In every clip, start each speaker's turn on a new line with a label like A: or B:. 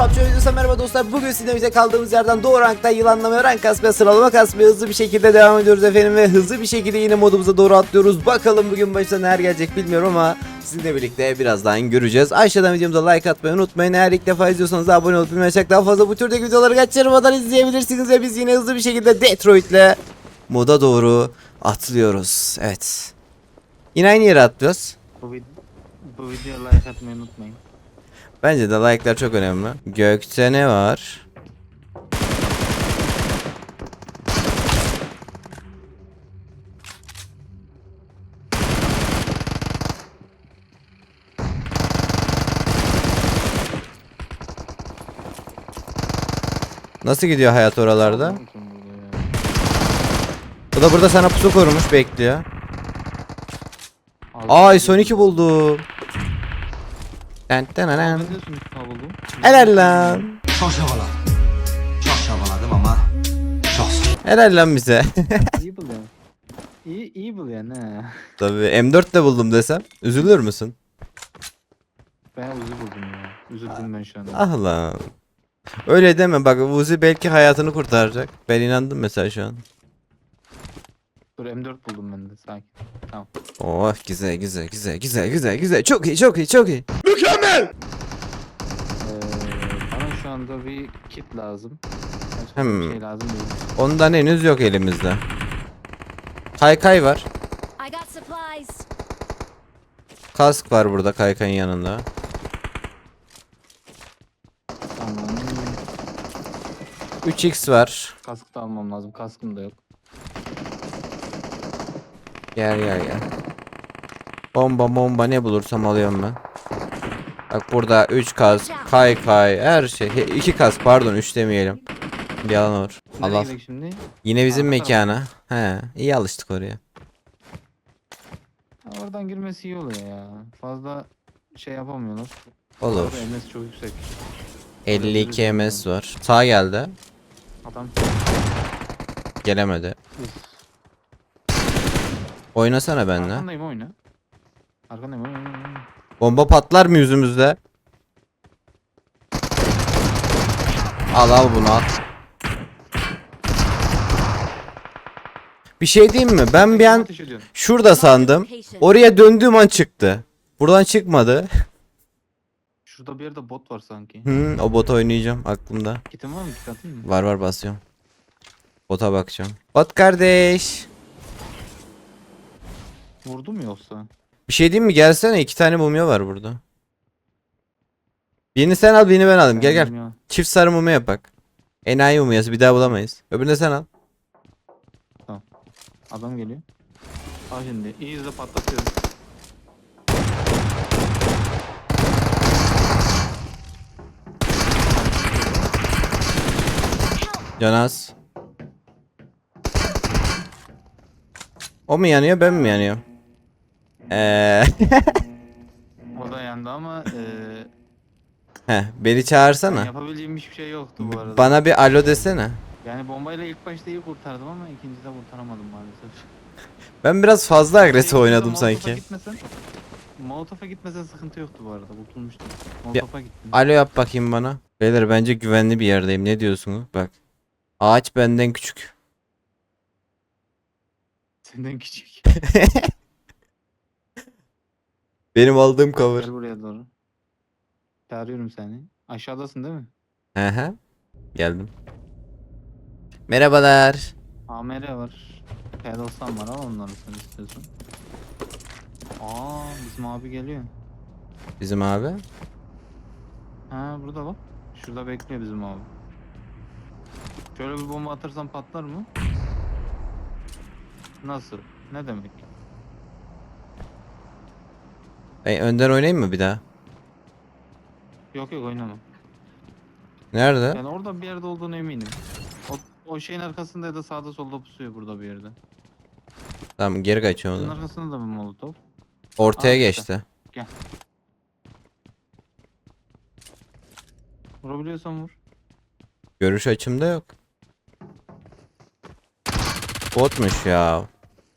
A: PUBG videosu merhaba dostlar. Bugün sinemizde kaldığımız yerden doğu rankta yılanlama rank kasmaya sıralama kasmaya hızlı bir şekilde devam ediyoruz efendim ve hızlı bir şekilde yine modumuza doğru atlıyoruz. Bakalım bugün başına neler gelecek bilmiyorum ama sizinle birlikte birazdan göreceğiz. Aşağıdan videomuza like atmayı unutmayın. Eğer ilk defa izliyorsanız da abone olup bilmeyi daha fazla bu türdeki videoları kaçırmadan izleyebilirsiniz ve biz yine hızlı bir şekilde Detroit'le moda doğru atlıyoruz. Evet. Yine aynı yere atlıyoruz.
B: Bu, vid bu videoya like atmayı unutmayın.
A: Bence de like'lar çok önemli. Gökte ne var? Nasıl gidiyor hayat oralarda? Bu da burada sana pusu kurmuş bekliyor. Ay son 2 buldum.
B: Diyorsun ha buldum?
A: Helal lan.
C: Çok şabaladım. Çok şabaladım ama çok
A: Helal lan bize.
B: iyi buluyorsun. İyi, iyi buluyorsun he.
A: Tabii M4 de buldum desem üzülür müsün?
B: Ben uzu buldum ya. Üzüldüm ben şu anda.
A: Ah lan. Öyle deme bak Uzi belki hayatını kurtaracak. Ben inandım mesela şu an.
B: Dur M4 buldum ben de sakin. Tamam.
A: Oh güzel güzel güzel güzel güzel güzel çok iyi çok iyi çok iyi.
B: Ee, bana şu anda bir kit lazım. Başka
A: Hmm.
B: bir şey lazım değil.
A: Ondan henüz yok elimizde. Kaykay var.
D: I got supplies.
A: Kask var burada kaykayın yanında.
B: Tamam.
A: 3x var.
B: Kask da almam lazım. Kaskım da yok.
A: Gel gel gel. Bomba bomba ne bulursam alıyorum ben. Bak burada 3 kask, kaykay, her şey. 2 kask pardon 3 demeyelim. Bir yalan olur.
B: Nereye
A: Allah.
B: şimdi?
A: Yine bizim
B: Arka
A: mekana. He, iyi alıştık oraya.
B: Ha, oradan girmesi iyi oluyor ya. Fazla şey yapamıyorlar.
A: Olur.
B: MS çok yüksek.
A: 52 ms var. Sağ geldi.
B: Adam
A: Gelemedi. Oynasana benimle.
B: Arkandayım oyna. Arkandayım oyna. oyna, oyna.
A: Bomba patlar mı yüzümüzde? Al al bunu al. Bir şey diyeyim mi? Ben bir an
B: ateş
A: şurada sandım. Oraya döndüğüm an çıktı. Buradan çıkmadı.
B: Şurada bir yerde bot var sanki.
A: Hı, o bot oynayacağım aklımda.
B: Kitin var mı? Kit atayım mı?
A: Var var basıyorum. Bota bakacağım. Bot kardeş.
B: Vurdu mu yoksa?
A: Bir şey diyeyim mi? Gelsene iki tane mumya var burada. Birini sen al birini ben alayım. Gel gel.
B: Bilmiyorum
A: Çift sarı mumya yapak. Enayi mumyası bir daha bulamayız. Öbürünü de sen al.
B: ya. Adam geliyor. Ha şimdi iyi izle patlatıyorum.
A: Canaz. O mu yanıyor ben mi yanıyorum? Eee
B: O da yandı ama eee
A: Heh, beni çağırsana.
B: yapabileceğim hiçbir şey yoktu bu arada.
A: Bana bir alo desene.
B: Yani bombayla ilk başta iyi kurtardım ama ikincide kurtaramadım maalesef.
A: Ben biraz fazla agresif
B: Şey,
A: oynadım
B: Molotov'a
A: sanki.
B: Gitmesen, Molotof'a gitmesen sıkıntı yoktu bu arada. Kurtulmuştum. Molotof'a gittim.
A: Alo yap bakayım bana. Beyler bence güvenli bir yerdeyim. Ne diyorsunuz? Bak. Ağaç benden küçük.
B: Senden küçük.
A: Benim aldığım cover.
B: Gel buraya doğru. Çağırıyorum seni. Aşağıdasın değil mi?
A: Hı hı. Geldim. Merhabalar.
B: AMR var. Pedalsan var al onları sen istiyorsun. Aa bizim abi geliyor.
A: Bizim abi.
B: Ha burada bak. Şurada bekliyor bizim abi. Şöyle bir bomba atarsan patlar mı? Nasıl? Ne demek?
A: E, önden oynayayım mı bir daha?
B: Yok yok oynamam.
A: Nerede?
B: Yani orada bir yerde olduğunu eminim. O, o şeyin arkasında ya da sağda solda pusuyor burada bir yerde.
A: Tamam geri kaçıyorum
B: Bunun
A: zaman.
B: arkasında da bir molotof.
A: Ortaya
B: Aa,
A: geçti.
B: Vurabiliyorsan vur.
A: Görüş açımda yok. Botmuş ya.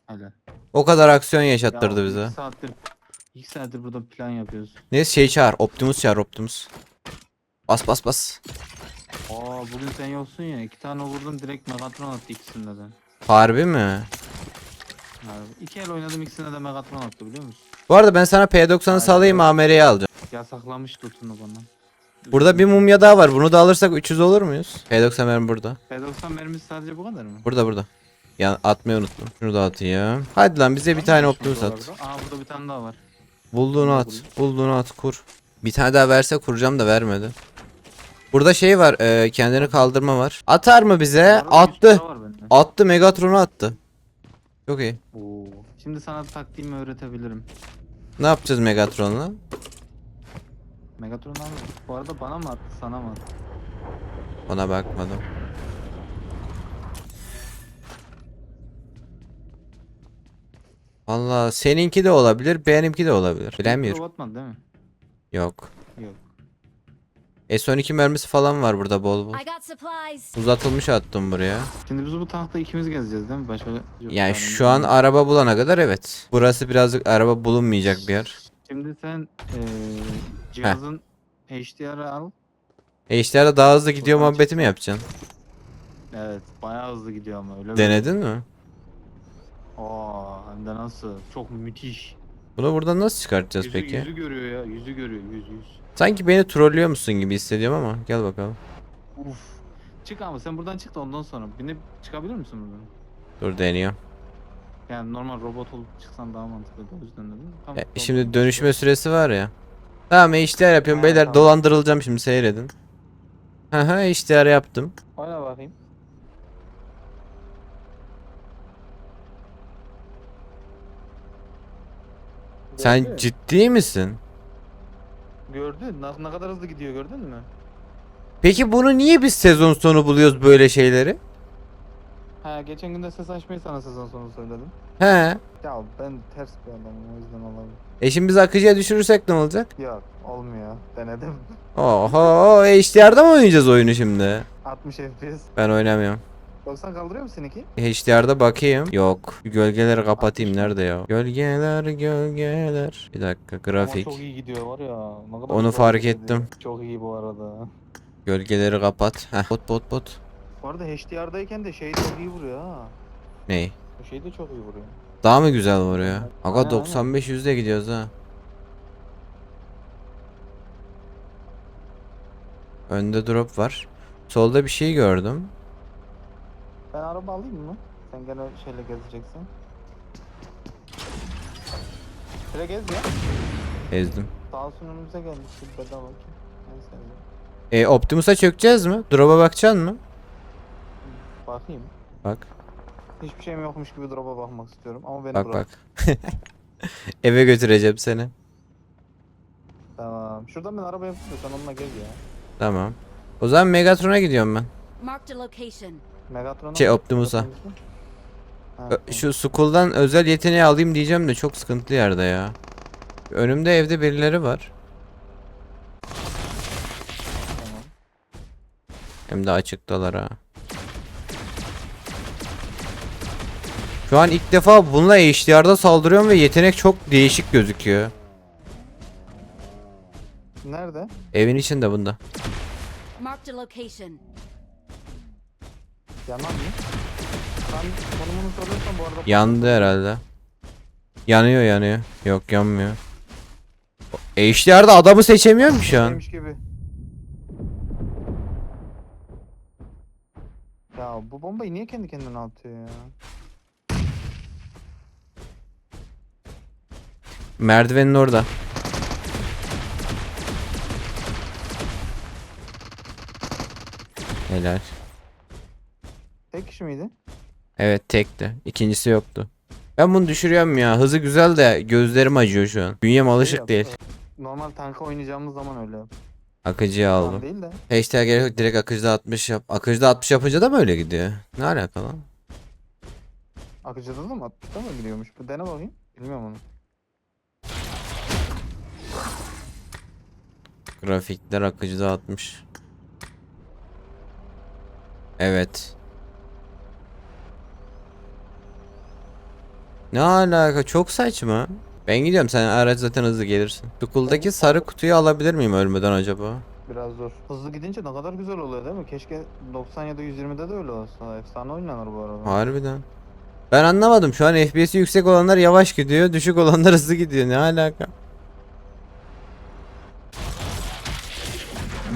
B: Hadi.
A: O kadar aksiyon
B: Ya,
A: yaşattırdı bize.
B: saattir, iki saattir burada plan yapıyoruz.
A: Neyse şey çağır. Optimus çağır Optimus. Bas bas bas.
B: Aa bugün sen yoksun ya. iki tane vurdum direkt Megatron attı ikisinde de.
A: Harbi mi?
B: Yani iki el oynadım ikisinde de Megatron attı biliyor musun?
A: Bu arada ben sana P90'ı salayım AMR'yi alacağım.
B: Yasaklamış tutunu bana.
A: Burada bir mumya daha var. Bunu da alırsak 300 olur muyuz? P90 benim burada.
B: P90 mermisi sadece bu kadar mı?
A: Burada burada. Ya atmayı unuttum. Şunu da atayım. Hadi lan bize bir tane Optimus at.
B: Aa burada bir tane daha var.
A: Bulduğunu at. Bulduğunu at kur. Bir tane daha verse kuracağım da vermedi. Burada şey var. e, kendini kaldırma var. Atar mı bize?
B: Bir
A: Attı. Attı Megatron'u attı. Çok iyi.
B: Oo. Şimdi sana taktiğimi öğretebilirim.
A: Ne yapacağız Megatron'la?
B: Megatron abi. Bu arada bana mı attı sana mı attı?
A: Ona bakmadım. Allah seninki de olabilir, benimki de olabilir. Bilemiyorum.
B: Robot atmadı değil mi?
A: Yok.
B: Yok.
A: S12 mermisi falan var burada bol bol. Uzatılmış attım buraya.
B: Şimdi biz bu tankta ikimiz gezeceğiz değil mi? Başka yok
A: Yani şu an araba bulana kadar evet. Burası birazcık araba bulunmayacak bir yer.
B: Şimdi sen eee cihazın HDR'ı al.
A: HDR'da daha hızlı gidiyor muhabbeti mi yapacaksın?
B: Evet, bayağı hızlı gidiyor ama öyle. mi?
A: Denedin mi?
B: Aa, hem de nasıl? Çok müthiş.
A: Bunu buradan nasıl çıkartacağız
B: Yüzü,
A: peki?
B: yüzü görüyor ya, yüzü görüyor, yüz yüz.
A: Sanki beni trollüyor musun gibi hissediyorum ama gel bakalım.
B: Uf. Çık ama sen buradan çık da ondan sonra binip çıkabilir misin buradan?
A: Dur deniyorum.
B: Yani normal robot olup çıksan daha mantıklı o yüzden dedim. Tamam, tamam.
A: şimdi dönüşme süresi var ya. Tamam HDR yapıyorum
B: Ha,
A: beyler
B: tamam.
A: dolandırılacağım şimdi seyredin. Haha HDR yaptım.
B: Oyna bakayım.
A: Sen
B: Gördün.
A: ciddi misin?
B: Gördün. Ne, ne kadar hızlı gidiyor gördün mü?
A: Peki bunu niye biz sezon sonu buluyoruz böyle şeyleri?
B: Ha geçen gün de ses açmayı sana sezon sonu söyledim.
A: He.
B: Ya ben ters bir adamım o yüzden olabilir.
A: E şimdi biz akıcıya düşürürsek ne olacak?
B: Yok olmuyor. Denedim.
A: Oho HDR'da mı oynayacağız oyunu şimdi?
B: 60 FPS.
A: Ben oynamıyorum.
B: 90 kaldırıyor musun seninki?
A: HDR'da bakayım. Yok. Gölgeleri kapatayım nerede ya? Gölgeler gölgeler. Bir dakika grafik.
B: Ama çok iyi gidiyor var ya. Ne kadar
A: Onu
B: güzel
A: fark
B: gidiyor.
A: ettim.
B: Çok iyi bu arada.
A: Gölgeleri kapat. Heh. Bot bot bot.
B: Bu arada HDR'dayken de şey çok iyi vuruyor ha.
A: Ney?
B: Bu şey de çok iyi vuruyor.
A: Daha mı güzel vuruyor? Aga
B: Aynen,
A: 95 yüzde gidiyoruz ha. Önde drop var. Solda bir şey gördüm.
B: Ben araba alayım mı? Sen gene şeyle gezeceksin. Şöyle gez ya.
A: Ezdim.
B: Sağ olsun önümüze gelmiş. Bir bedava ki. Neyse.
A: E Optimus'a çökeceğiz mi? Drop'a bakacaksın mı?
B: Bakayım.
A: Bak.
B: Hiçbir şeyim yokmuş gibi drop'a bakmak istiyorum ama beni
A: Bak
B: bırak.
A: bak. Eve götüreceğim seni.
B: Tamam. Şuradan ben araba da sen onunla gel ya.
A: Tamam. O zaman Megatron'a gidiyorum ben.
D: Marked a location.
B: Megatron'a
A: Şey,
B: mı?
A: Optimus'a.
B: Optimus'a. Ha,
A: Ö-
B: tamam.
A: Şu Skull'dan özel yeteneği alayım diyeceğim de çok sıkıntı yerde ya. Önümde evde birileri var.
B: Tamam.
A: Hem de açıktalar ha. Şu an ilk defa bununla HDR'da saldırıyorum ve yetenek çok değişik gözüküyor.
B: Nerede?
A: Evin içinde bunda.
D: Marked a location.
B: Yanan mı? Sen konumunu soruyorsan bu arada...
A: Yandı herhalde. Yanıyor yanıyor. Yok yanmıyor. HDR'da adamı seçemiyorum ki şu an.
B: Neymiş gibi. Ya bu bombayı niye kendi kendine atıyor ya?
A: Merdivenin orada. Helal.
B: Tek kişi miydi?
A: Evet tekti. İkincisi yoktu. Ben bunu düşürüyorum ya. Hızı güzel de gözlerim acıyor şu an. Bünyem alışık değil.
B: Normal tanka oynayacağımız zaman öyle yap.
A: Akıcıya aldım.
B: değil de.
A: Hashtag gerek yok. Direkt akıcıda 60 yap. Akıcıda 60 yapınca da mı öyle gidiyor? Ne alaka lan?
B: Akıcıda da mı 60'da mı gidiyormuş? Bir dene bakayım. Bilmiyorum onu.
A: Grafikler akıcıda 60. Evet. Ne alaka? Çok saçma. Ben gidiyorum. Sen araç zaten hızlı gelirsin. Skull'daki sarı kutuyu alabilir miyim ölmeden acaba?
B: biraz zor. Hızlı gidince ne kadar güzel oluyor değil mi? Keşke 90 ya da 120'de de öyle olsa. Efsane oynanır bu arada.
A: Harbiden. Ben anlamadım. Şu an FPS'i yüksek olanlar yavaş gidiyor. Düşük olanlar hızlı gidiyor. Ne alaka?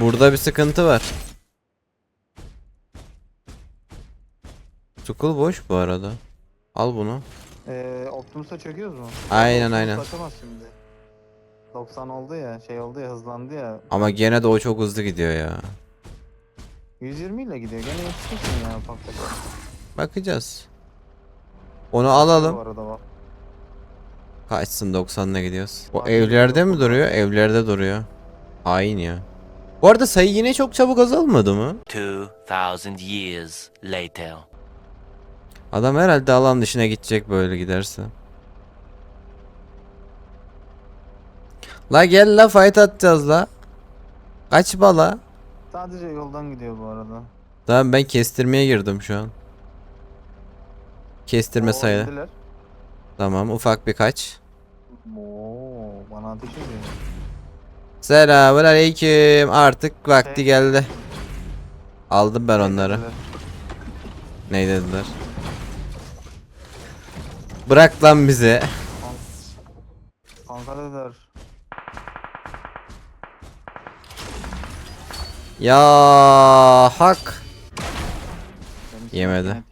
A: Burada bir sıkıntı var. Sukul boş bu arada. Al bunu.
B: Ee, Optimus'a çöküyoruz mu?
A: Aynen,
B: Optimus
A: aynen.
B: Kaçamaz şimdi. 90 oldu ya, şey oldu ya, hızlandı ya.
A: Ama gene de o çok hızlı gidiyor ya.
B: 120 ile gidiyor. Gene yetişirsin ya patlıcan.
A: Bakacağız. Onu alalım.
B: Arada bak.
A: Kaçsın 90'la gidiyoruz. O
B: Fark
A: evlerde mi duruyor? Evlerde duruyor. Hain ya. Bu arada sayı yine çok çabuk azalmadı mı?
E: 2,000 years later.
A: Adam herhalde alan dışına gidecek böyle giderse. La gel la fight atacağız la. Kaç bala?
B: Sadece yoldan gidiyor bu arada.
A: Tamam ben kestirmeye girdim şu an. Kestirme
B: Oo,
A: sayı.
B: indiler.
A: Tamam ufak bir kaç.
B: Oo, bana ateş ediyor.
A: Selamun aleyküm. Artık vakti
B: Şey-
A: geldi. Aldım ben onları.
B: Dediler.
A: Ne dediler? Bırak lan bizi.
B: Kanka dediler.
A: Ya hak. Yemedi.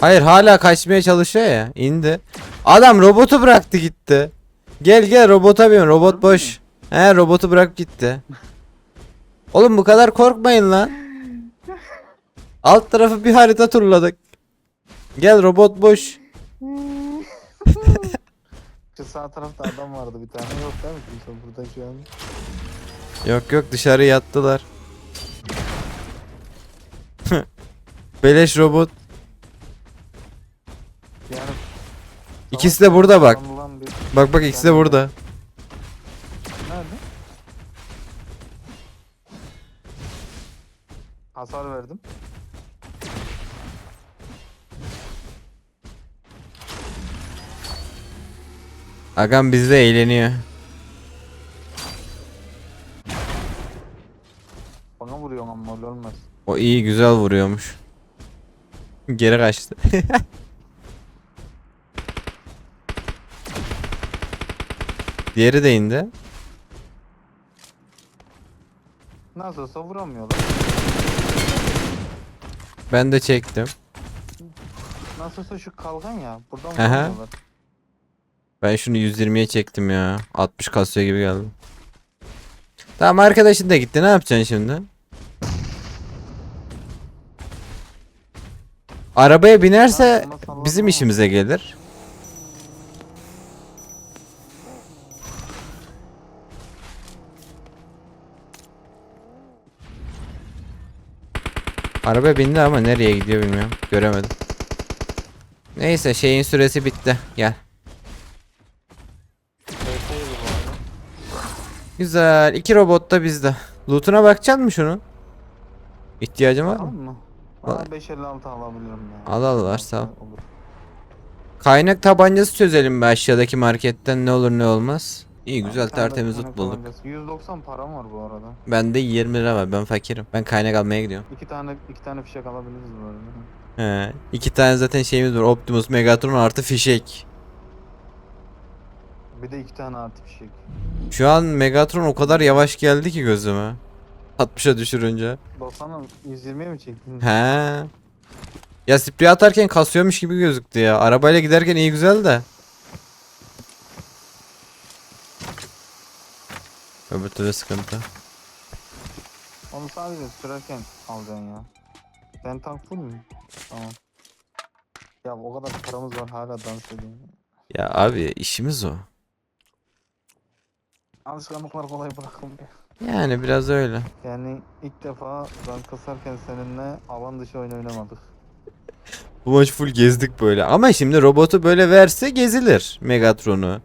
A: Hayır hala kaçmaya çalışıyor ya. İndi. Adam robotu bıraktı gitti. Gel gel robota bin. Robot boş. He robotu bırak gitti. Oğlum bu kadar korkmayın lan. Alt tarafı bir harita turladık. Gel robot boş.
B: Şu sağ tarafta adam vardı bir tane yok değil mi kimse burada şu an?
A: Yok yok dışarı yattılar. Beleş robot.
B: Yani
A: İkisi de burada bak.
B: Anılan bir-
A: Bak bak ikisi de burada.
B: Nerede? Hasar verdim.
A: Agam bizde eğleniyor.
B: Bana vuruyor ama olmaz.
A: O iyi güzel vuruyormuş. Geri kaçtı. Diğeri de indi.
B: Nasıl olsa vuramıyorlar.
A: Ben de çektim.
B: Nasıl olsa şu kalkan ya. Buradan
A: Aha.
B: vuramıyorlar.
A: Ben şunu 120'ye çektim ya. 60 kasıyor gibi geldi. Tamam arkadaşın da gitti. Ne yapacaksın şimdi? Arabaya binerse bizim işimize gelir. Araba bindi ama nereye gidiyor bilmiyorum. Göremedim. Neyse şeyin süresi bitti. Gel.
B: TS'ydi bu arada.
A: Güzel. iki robot da bizde. Loot'una bakacaksın mı şunu? İhtiyacın var
B: Tamam
A: mı?
B: mı?
A: Vay.
B: Bana 556 alabilirim ya.
A: Al al varsa al.
B: Olur.
A: Kaynak tabancası çözelim be aşağıdaki marketten ne olur ne olmaz. İyi güzel
B: Bir tane de
A: tertemiz
B: kaynak
A: loot bulduk.
B: tabancası. 190 param var bu arada.
A: Bende 20 lira var ben fakirim. Ben kaynak almaya gidiyorum.
B: İki tane iki tane fişek alabiliriz bu arada.
A: He. iki tane zaten şeyimiz var. Optimus Megatron artı fişek.
B: Bir de iki tane artı fişek.
A: Şu an Megatron o kadar yavaş geldi ki gözüme. 60'a düşürünce.
B: 90'ı 120'ye mi çektin?
A: He. Ya sprey atarken kasıyormuş gibi gözüktü ya. Arabayla giderken iyi güzel de. Öbür türlü sıkıntı.
B: Onu sadece sürerken alacaksın ya. Sen tank full mü? Tamam. Ya o kadar paramız var hala dans ediyor.
A: Ya abi işimiz o.
B: Alışkanlıklar kolay bırakılmıyor.
A: Yani biraz öyle.
B: Yani ilk defa ben kasarken seninle alan dışı oyun oynamadık.
A: Bu maç full gezdik böyle. Ama şimdi robotu böyle verse gezilir Megatron'u.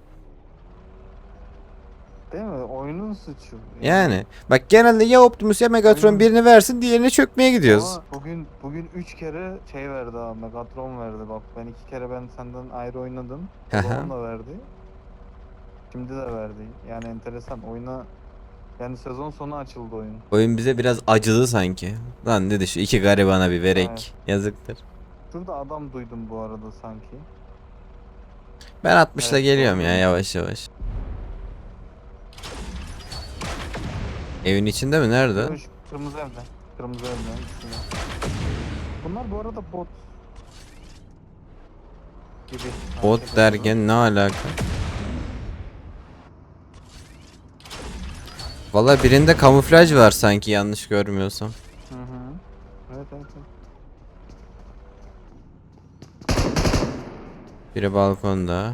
B: Değil mi? Oyunun suçu.
A: Yani bak genelde ya Optimus ya Megatron
B: Aynen.
A: birini versin diğerine çökmeye gidiyoruz.
B: Ama bugün bugün 3 kere şey verdi abi Megatron verdi bak ben iki kere ben senden ayrı oynadım. Babam da verdi. Şimdi de verdi. Yani enteresan oyuna yani sezon sonu açıldı oyun.
A: Oyun bize biraz acıdı sanki. Lan dedi şu iki garibana bir verek.
B: Evet.
A: Yazıktır.
B: Şurada adam duydum bu arada sanki.
A: Ben 60'la
B: Evet,
A: geliyorum ya yavaş yavaş. Evin içinde mi? Nerede?
B: Kırmızı evde. Kırmızı evde. Bunlar bu arada bot. Gibi.
A: Bot derken ne alaka? Valla birinde kamuflaj var sanki yanlış görmüyorsam.
B: Hı hı. Evet evet. evet.
A: Biri balkonda.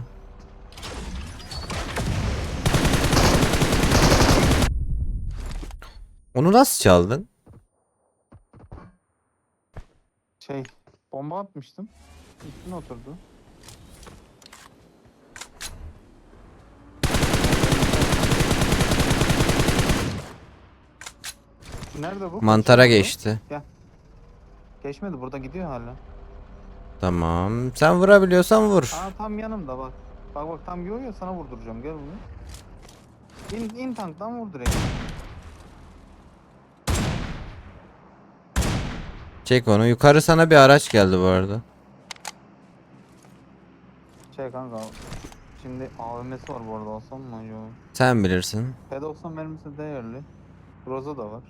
A: Onu nasıl çaldın?
B: Şey bomba atmıştım. Üstüne oturdu. Nerede bu?
A: Mantara
B: Kaçıyor bu.
A: geçti.
B: Geçmedi burada gidiyor hala.
A: Tamam. Sen vurabiliyorsan vur.
B: Aa tam yanımda bak. Bak bak tam yiyor ya sana vurduracağım gel bunu. İn, in tanktan vur direkt.
A: Çek onu. Yukarı sana bir araç geldi bu arada.
B: Şey kanka şimdi AVM'si var bu arada alsam mı acaba?
A: Sen bilirsin.
B: P90 mermisi değerli. Groza da var.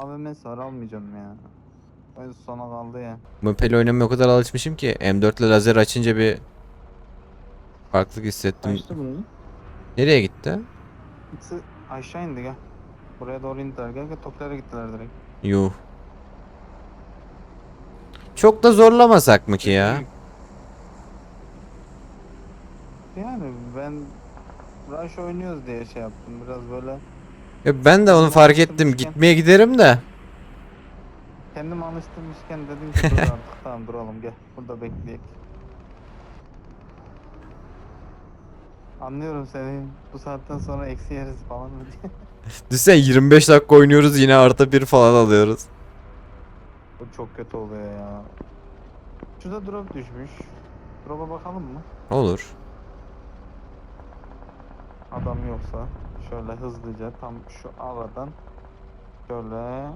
B: AVM'si var almayacağım ya. Ben sona kaldı ya.
A: Bu peli oynamaya o kadar alışmışım ki M4 ile lazer açınca bir farklılık hissettim.
B: Kaçtı bunun?
A: Nereye gitti?
B: İkisi aşağı indi gel. Buraya doğru indiler gel gel toplere gittiler direkt.
A: Yuh. Çok da zorlamasak mı ki ya?
B: Yani ben Rush oynuyoruz diye şey yaptım biraz böyle
A: Ya ben de onu fark ettim. Gitmeye giderim de.
B: kendim alıştırmışken dedim ki dur artık tamam duralım gel burada bekleyek. Anlıyorum seni bu saatten sonra eksi yeriz falan mı diye.
A: Düşünsene 25 dakika oynuyoruz yine artı bir falan alıyoruz.
B: Bu çok kötü oluyor ya. Şurada drop düşmüş. Drop'a bakalım mı?
A: Olur.
B: Adam yoksa şöyle hızlıca tam şu aradan şöyle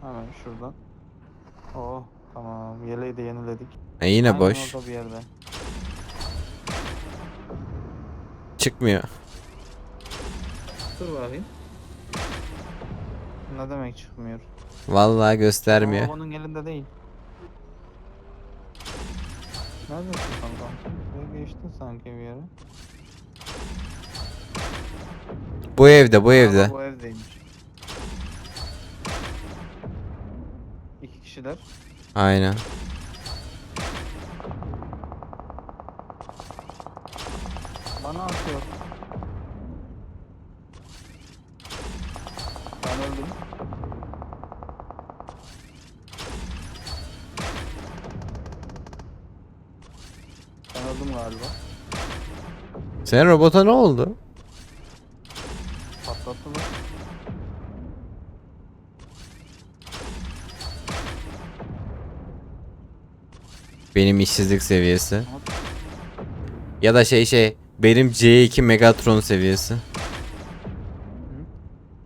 B: hemen şuradan. Oh tamam yeleği de yeniledik.
A: E yine
B: Aynen
A: boş.
B: orada bir yerde.
A: Çıkmıyor.
B: Dur bakayım. Ne demek çıkmıyor?
A: Vallahi göstermiyor.
B: Arabanın elinde değil. Neredesin kankam? Buraya geçtin sanki bir yere.
A: Bu evde, bu evde.
B: Bu evdeymiş. İki kişiler.
A: Aynen.
B: Bana atıyor. Ben öldüm. Ben öldüm galiba.
A: Senin robota ne oldu? Benim işsizlik seviyesi. Ya da şey şey benim C2 Megatron seviyesi.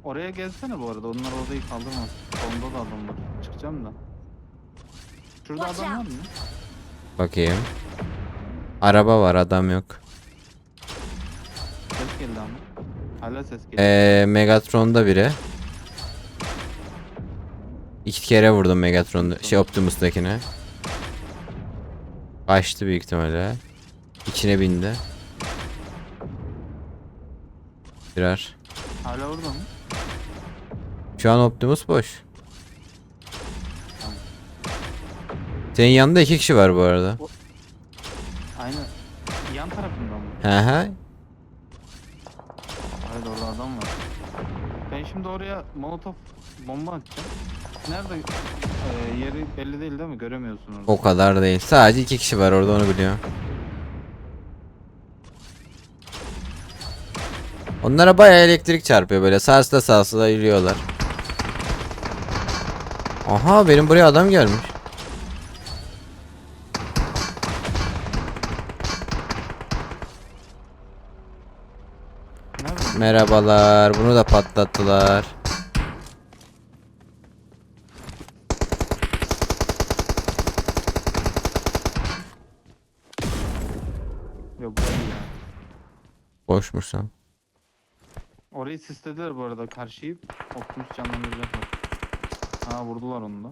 B: Oraya gelsene bu arada. Onlar orayı kaldırmaz. Sonda da adam var. Çıkacağım da. Şurada
D: Watch
B: adam var mı?
A: Bakayım. Araba var adam yok.
B: Ses geldi ama. Hala ses geliyor.
A: Ee, Megatron'da biri. İki kere vurdum Megatron'da şey Optimus'takine. Kaçtı büyük ihtimalle. İçine bindi. Birer.
B: Hala orada mı?
A: Şu an Optimus boş. Senin yanında iki kişi var bu arada.
B: Aynı. Yan tarafında mı?
A: Hı hı.
B: Evet orada adam var. Ben şimdi oraya molotof bomba atacağım. Nerede Ee, yeri belli değil değil mi? Göremiyorsun orada.
A: O kadar değil. Sadece iki kişi var orada onu biliyorum. Onlara bayağı elektrik çarpıyor böyle sarsla sarsla yürüyorlar. Aha benim buraya adam gelmiş. Merhabalar. Bunu da patlattılar.
B: Yok burayı ya.
A: Boşmuş sen.
B: Orayı sislediler bu arada karşıyı. Optimus canlandıracaklar. Ha vurdular onu da.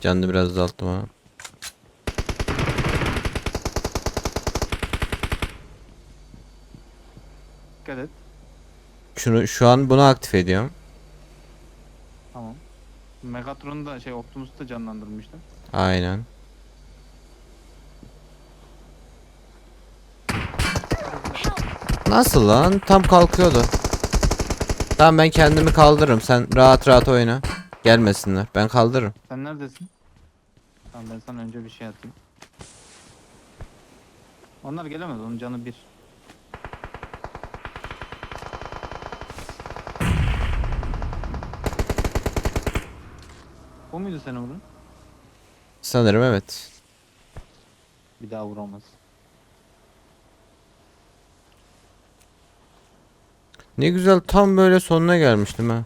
A: Canını biraz azalttım ha.
B: Dikkat et.
A: Şunu şu an bunu aktif ediyorum.
B: Tamam. Megatron'u da şey Optimus'u da canlandırmışlar.
A: Aynen. Nasıl lan? Tam kalkıyordu. Tamam ben kendimi kaldırırım. Sen rahat rahat oyna. Gelmesinler. Ben kaldırırım.
B: Sen neredesin? Tamam ben sana önce bir şey atayım. Onlar gelemez onun canı bir. Bu muydu seni vurun?
A: Sanırım evet.
B: Bir daha vuramaz.
A: Ne güzel tam böyle sonuna gelmiştim ha.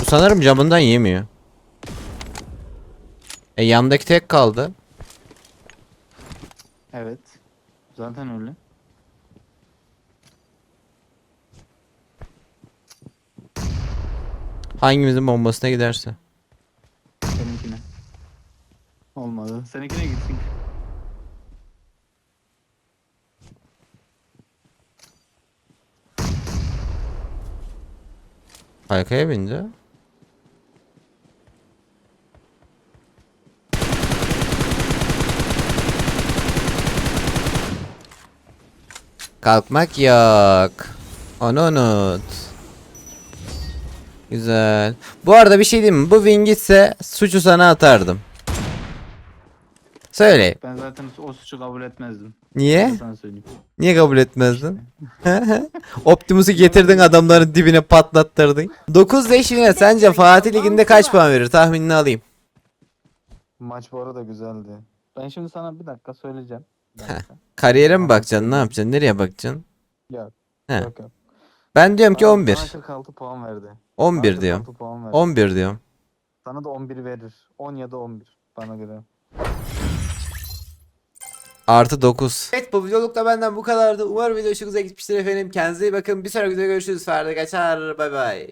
A: Bu sanırım camından yemiyor. E yandaki tek kaldı.
B: Evet. Zaten öyle.
A: Hangimizin bombasına giderse.
B: Seninkine. Olmadı. Seninkine gitsin.
A: Kaykaya bindi. Kalkmak yok. Onu unut. Güzel. Bu arada bir şey diyeyim mi? Bu win gitse suçu sana atardım. Söyle.
B: Ben zaten o suçu kabul etmezdim.
A: Niye?
B: Sana söyleyeyim.
A: Niye kabul etmezdin? Optimus'u getirdin adamların dibine patlattırdın. 9 leş yine sence Fatih Ligi'nde kaç puan verir? Tahminini alayım.
B: Maç bu arada güzeldi. Ben şimdi sana bir dakika söyleyeceğim.
A: Kariyere mi bakacaksın? Ne yapacaksın? Nereye bakacaksın?
B: yok.
A: He.
B: Yok yok.
A: Ben diyorum ki
B: Bana-
A: 11.
B: Bana 46 puan verdi.
A: 11
B: Bana
A: diyorum.
B: 46 puan verdi.
A: 11 diyorum.
B: Sana da 11 verir. 10 ya da 11 bana göre.
A: Artı 9. Evet bu videolukta benden bu kadardı. Umarım video hoşunuza gitmiştir efendim. Kendinize iyi bakın. Bir sonraki videoda görüşürüz. Ferdi kaçar. Bay bay.